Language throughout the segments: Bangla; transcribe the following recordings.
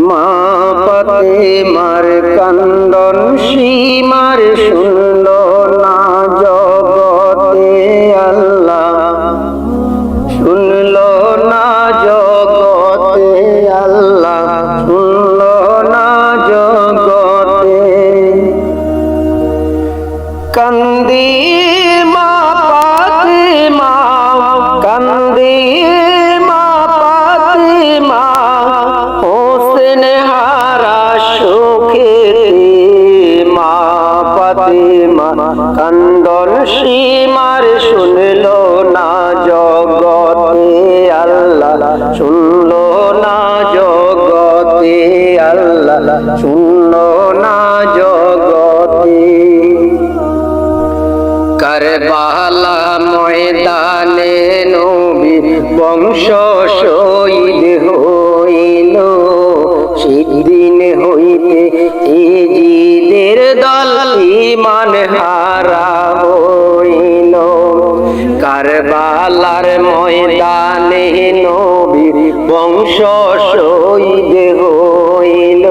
মা পাতে মার কান্দন সীমার শুনল কান্দন সীমার শুনল না জগতে আল্লাহ। শুনল না জগতে আল্লাহ। শুনল না জগতে। কারবালা ময়দানে নবী বংশ শহীদ হইল। সেদিন হইতে ইজিদের দল ইমান হারা হইল। কারবালার ময়দানে নবী বংশ শহীদ হইল।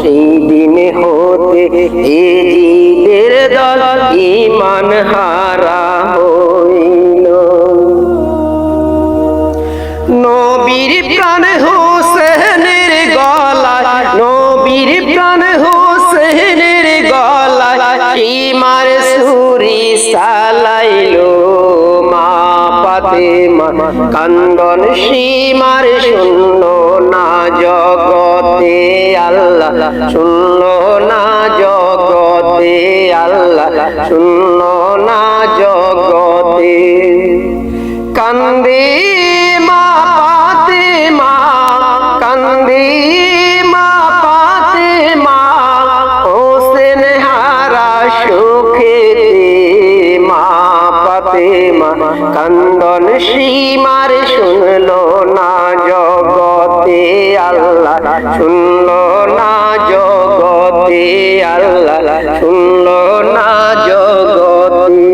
সেই দিন হতে এজিদের দল ইমান হারা হইল। নবীর প্রাণ হোসেনের গলায়, নবীর প্রাণ হোসেনের গলায় সীমার সুরি সালাইলো মা পাতে কান্দন সীমার শুনল না জগতে আল্লাহ শুনল না জগতে আল্লাহ শুনল না জগতে পাতে মা, কান্দন সীমার শুনলো না জগতে আল্লাহ, শুনলো না জগতে আল্লাহ, শুনলো না জগতে।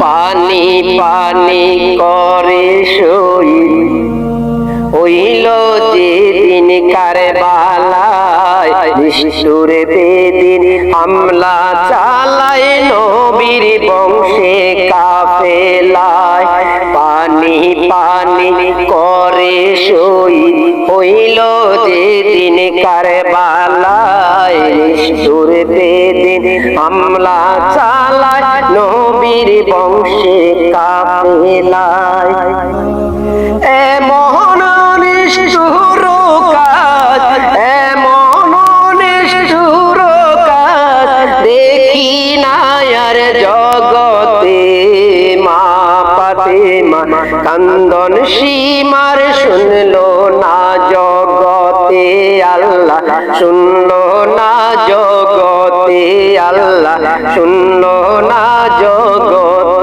পানি পানি করে সই হইল যেদিন কারবালায় নিষ্ঠুর বেদিন হামলা চালায় নবীর বংশে কাফেলায়। পানি পানি করে সই হইল যেদিন কারবালায়। নিষ্ঠুর বেদিন হামলা চালায় নবীর বংশে কাফেলায়। পাতে মা কান্দন সীমার শুনলো না জগতে আল্লাহ, শুনলো না জগতে আল্লাহ, শুনলো না জগতে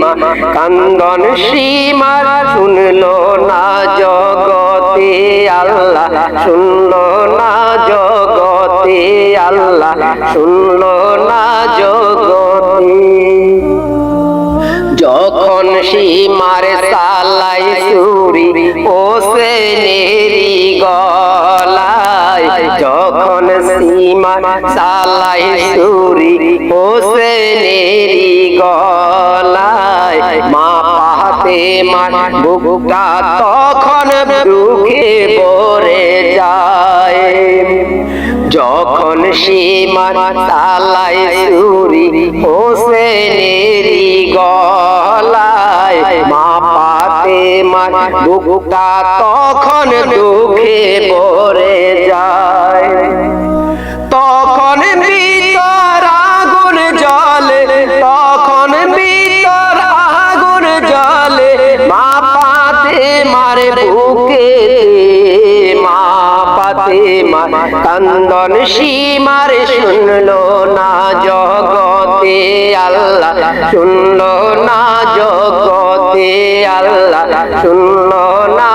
পাতে মা, কান্দন সীমার শুনলো না জগতে আল্লাহ, শুনলো না জগতে আল্লাহ, শুনলো না জগতে। যখন সীমার সালাই সুরি ওসেনেরি গলায়, যখন সীমা সালাই সুরি ওসেনেরি গলায় মা পাহাতে তখন দুঃখে ভরে যায়। যখন সীমার তালাই সুরি গলায় মা পাতে তখন দুঃখে ভরে যায়। বুকে মা পাতে মা কান্দন সীমার শুনলো না জগতে আল্লাহ, শুনলো না জগতে আল্লাহ, শুনলো না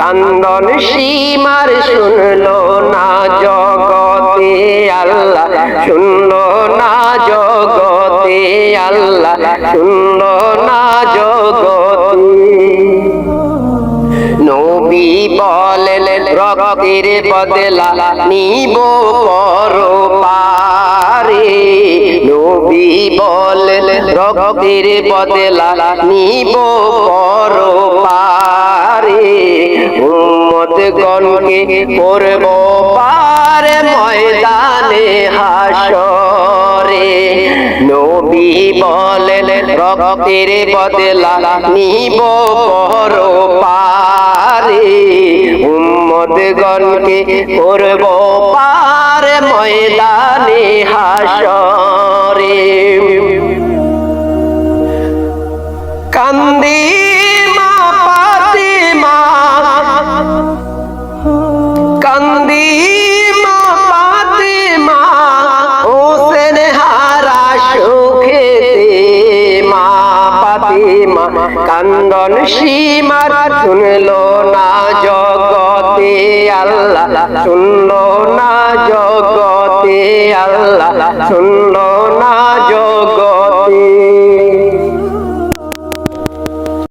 কান্দন সীমার শুনলো না জগতে আল্লাহ, শুনলো না জগতে আল্লাহ, শুনলো না জগতে। নবী বলেন, রক্তের বদলা নিব পর পারে নবী বলেন, রক্তের বদলা নিব পর পারে গণকে করব পারে ময়দানে হাসরে। নবী বলেন, রক্তের বদলা নিব পর পারে। উম্মত গণকে করব পার ময়দানে হাসরে। কান্দি কান্দন সীমার শুনল না জগতে আল্লাহ শুনল না জগতে আল্লাহ শুনল না জগতে